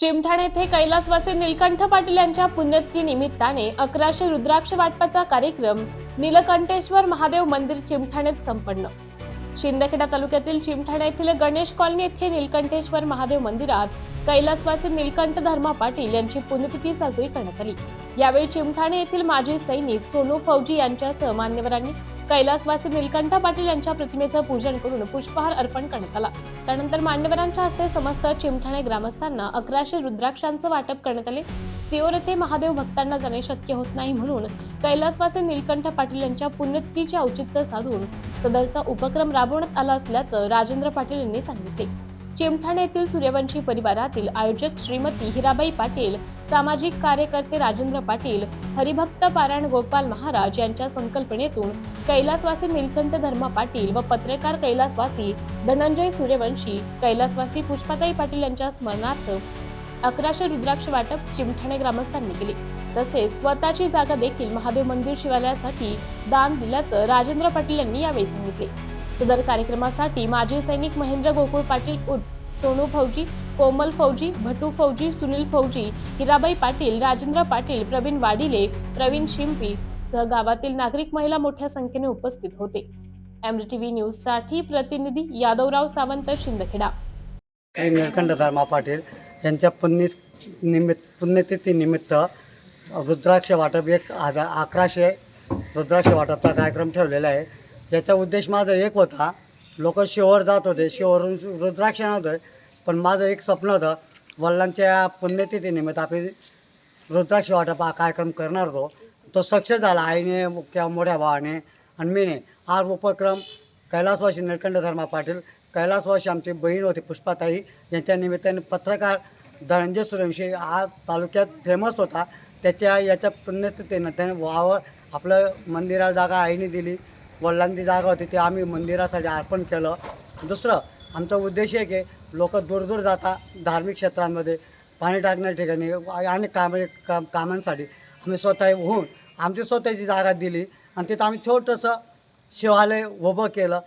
चिमठाण येथे कैलासवासी निलकंठ पाटील यांच्या पुण्यतिथी निमित्ताने अकराशे रुद्राक्ष वाटपाचा कार्यक्रम नीलकंठेश्वर महादेव मंदिर चिमठाण्यात संपन्न. शिंदखेडा तालुक्यातील चिमठाणा येथील गणेश कॉलनी येथे नीलकंठेश्वर महादेव मंदिरात कैलासवासी नीलकंठ धर्मा पाटील यांची पुण्यतिथी साजरी करण्यात आली. यावेळी चिमठाणे येथील माजी सैनिक सोनू फौजी यांच्यासह मान्यवरांनी कैलासवासी निलकंठ पाटील यांच्या प्रतिमेचं पूजन करून पुष्पहार अर्पण करण्यात आला. त्यानंतर मान्यवरांच्या हस्ते समस्त चिमठाणे ग्रामस्थांना अकराशे रुद्राक्षांचं वाटप करण्यात आले. सिओर येथे महादेव भक्तांना जाणे शक्य होत नाही म्हणून कैलासवासी निलकंठ पाटील यांच्या पुण्यतिथीचे औचित्य साधून सदरचा उपक्रम राबवण्यात आला असल्याचं राजेंद्र पाटील यांनी सांगितले. चिमठाणे येथील सूर्यवंशी परिवारातील आयोजक श्रीमती हिराबाई पाटील सामाजिक कार्यकर्ते राजेंद्र पाटील हरिभक्त पारायण गोपाल महाराज यांच्या संकल्पनेतून कैलासवासी निलकंठ धर्मा पाटील व पत्रकार कैलासवासी धनंजय सूर्यवंशी कैलासवासी पुष्पाताई पाटील यांच्या स्मरणार्थ अकराशे रुद्राक्ष वाटप चिमठाणे ग्रामस्थांनी केले. तसेच स्वतःची जागा देखील महादेव मंदिर शिवालयासाठी दान दिल्याचं राजेंद्र पाटील यांनी यावेळी सांगितले. सदर कार्यक्रमासाठी माजी सैनिक महेंद्र गोकुळ पाटील उर्फ सोनू फौजी कोमल फौजी भटू फौजी सुनील फौजी हिराबाई पाटील राजेंद्र पाटील प्रवीण वाडिले प्रवीण शिंपी सह गावातील नागरिक महिला मोठ्या संख्येने उपस्थित होते. एमडीटीव्ही न्यूजसाठी प्रतिनिधी यादवराव सावंत शिंदखेडा. श्री निळकंठ धर्मा पाटील यांच्या पुण्य निमित्त पुण्यतिथी निमित्त रुद्राक्ष वाटप एक हजार अकराशे रुद्राक्ष वाटपचा कार्यक्रम ठेवलेला आहे. याचा उद्देश माझा एक होता. लोक शिवर जात होते. शिवरून रुद्राक्ष नव्हतं पण माझं एक स्वप्न होतं. वडिलांच्या पुण्यतिथीनिमित्त आपण रुद्राक्ष वाटप हा कार्यक्रम करणार होतो. तो सक्सेस झाला. आईने किंवा मोठ्या भावाने आणि मीने. हा उपक्रम कैलासवासी निळकंठ धर्मा पाटील कैलासवासी आमची बहीण होती पुष्पाताई यांच्या निमित्ताने पत्रकार धनंजय सूर्यवंशी हा तालुक्यात फेमस होता. त्याच्या याच्या पुण्यस्थितीनं त्याने वावर आपलं मंदिराला जागा आईने दिली. वडिलांची जागा होती ते आम्ही मंदिरासाठी अर्पण केलं. दुसरं आमचा उद्देश आहे की लोक दूरदूर जातात धार्मिक क्षेत्रांमध्ये पाणी टाकण्या ठिकाणी आणि काम काम कामांसाठी. आम्ही स्वतः होऊन आमची स्वतःची जागा दिली आणि तिथं आम्ही छोटंसं शिवालय उभं केलं.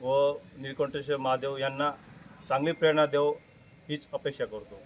व निळकंठेश्वर महादेव यांना चांगली प्रेरणा देव हीच अपेक्षा करतो.